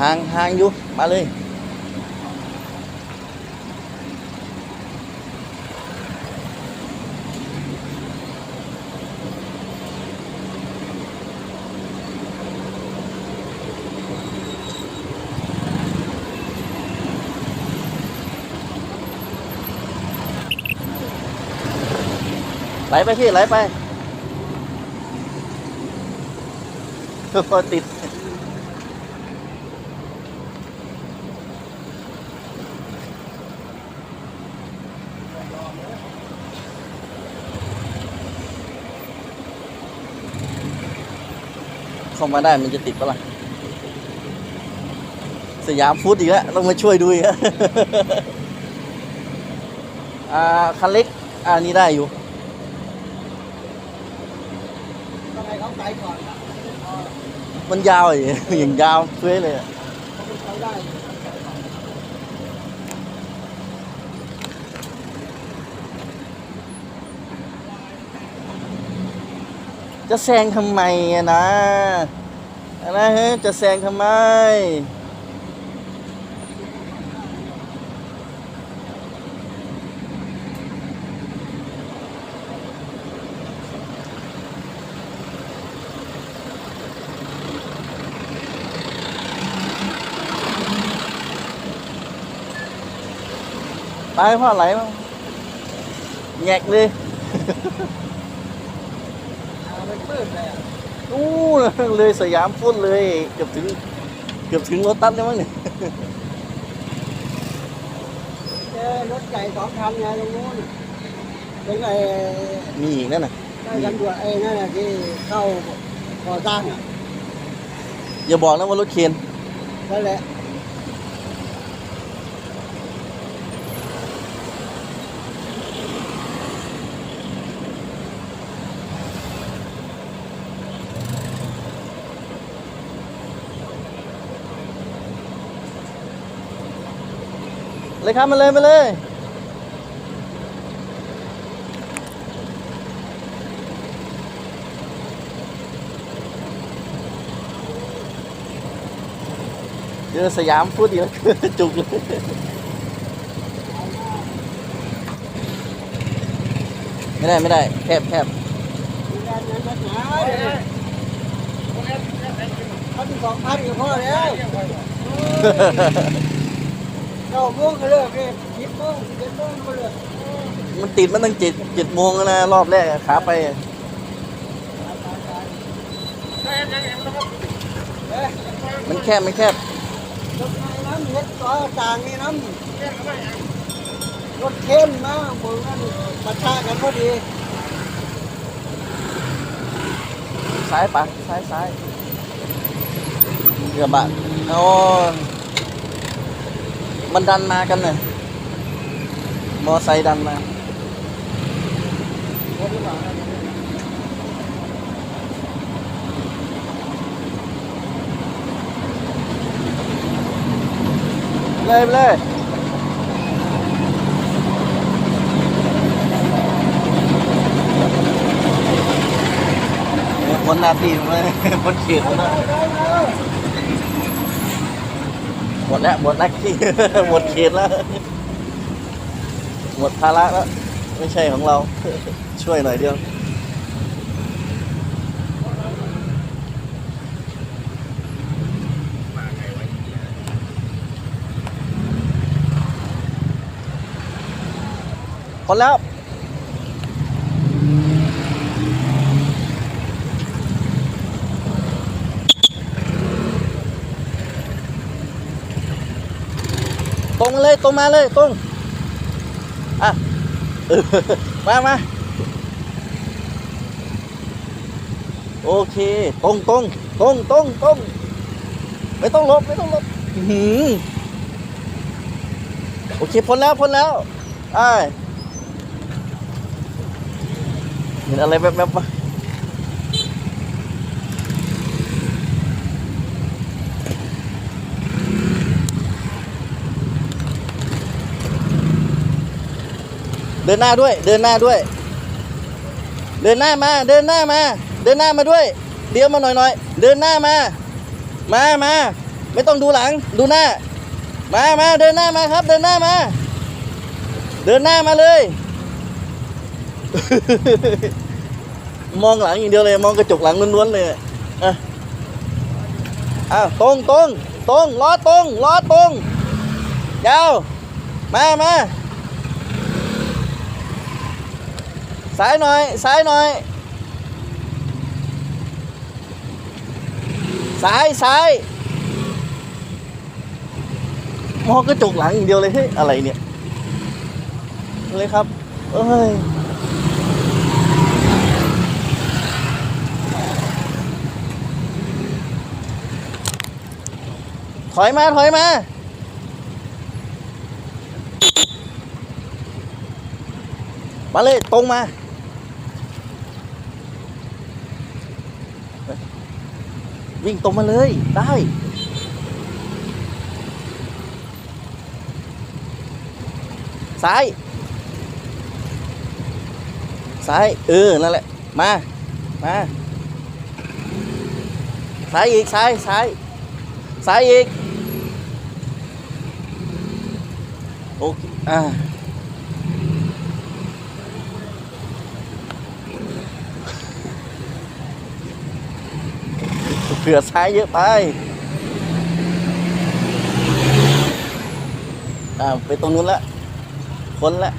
ห่างห่างอยู่มาเลยไหลไปพี่ไหลไปติด เข้ามาได้มันจะติดปะล่ะสยามฟู้ดอีกแล้วต้องมาช่วยดูอีกแล้วอ่าคันเล็กอ่านี่ได้อยู่ต้องให้เขาไปก่อนนะมันยาวอย่างอย่างยาวเฟ้ยเลยอะเขาได้ จะแซงทำไมอะนะอะไรฮะจะแซงทำไม ไปพ่อไหลมาแงกเลย มืดเลยอะนู่นเลยสยามฟุตเลย เกือบถึง เกือบถึงรถตัดแล้วมั้งเนี่ยเจอรถใหญ่สองคันไงตรงนู้นเป็นไอ้มีอีกนั่นน่ะได้ตำรวจไอ้นั่นน่ะที่เข้าก่อสร้างอะอย่าบอกนะว่ารถเคนนั่นแหละ เลยครับมาเลยมาเลยเจอสยามฟุตอีกแล้วจุกเลยไม่ได้ไม่ได้แคบแคบมีแรงเงินปัญหาเลยพันสองพันก็พอแล้วเก้าโมงก็เลิกเลยสิบโมงสิบเอ็ดโมงก็เลิกมันติดมันตั้งเจ็ดเจ็ดโมงแล้วนะ รอบแรกอะขาไปอะเอ้ยมันแคบมันแคบรถไฟน้ำเฮ็ดต่อต่างนี่น้ำรถเข้มนะเมืองนั้นปะทะกันพอดีซ้ายปะซ้ายซ้ายกระบะโอ้ มันดันมากันเลยมอไซค์ดันมาเลยเลยคนหน้าที่มันคนเขียนนะ หมดแล้วหมดหน้าที่ หมดเขตแล้ว หมดภาระแล้ว ไม่ใช่ของเรา ช่วยหน่อยเดียวคนแล้ว รงมาเลยตรงมาเลยตรงอะมามาโอเค ตรงตรงตรงตรงตรงไม่ต้องลบไม่ต้องลบหือโอเคพ้นแล้วพ้นแล้วไอ้ายเห็นอะไรแบบแบบ เดินหน้าด้วย เดินหน้าด้วย เดินหน้ามา เดินหน้ามา เดินหน้ามาด้วยเลี้ยวมาหน่อยหน่อยเดินหน้ามา มามาไม่ต้องดูหลัง ดูหน้า มามาเดินหน้ามาครับ เดินหน้ามา เดินหน้ามาเลย มองหลังอย่างเดียวเลย มองกระจกหลังล้วนๆเลยอะอ้าวตรงตรงตรงล้อตรงล้อตรงยาวมามา ซ้ายหน่อย ซ้ายหน่อย ซ้ายซ้ายมองกระจกหลังอย่างเดียวเลยเฮ้ยอะไรเนี่ยเลยครับ เอ้ยถอยมา ถอยมามาเลยตรงมา วิ่งตรงมาเลยได้ซ้าย ซ้าย เออ นั่นแหละ มา มา ซ้ายอีก ซ้าย ซ้าย ซ้ายอีก โอเค อ่า เผื่อซ้ายเยอะไปอ่าไปตรงนู้นละ คนละ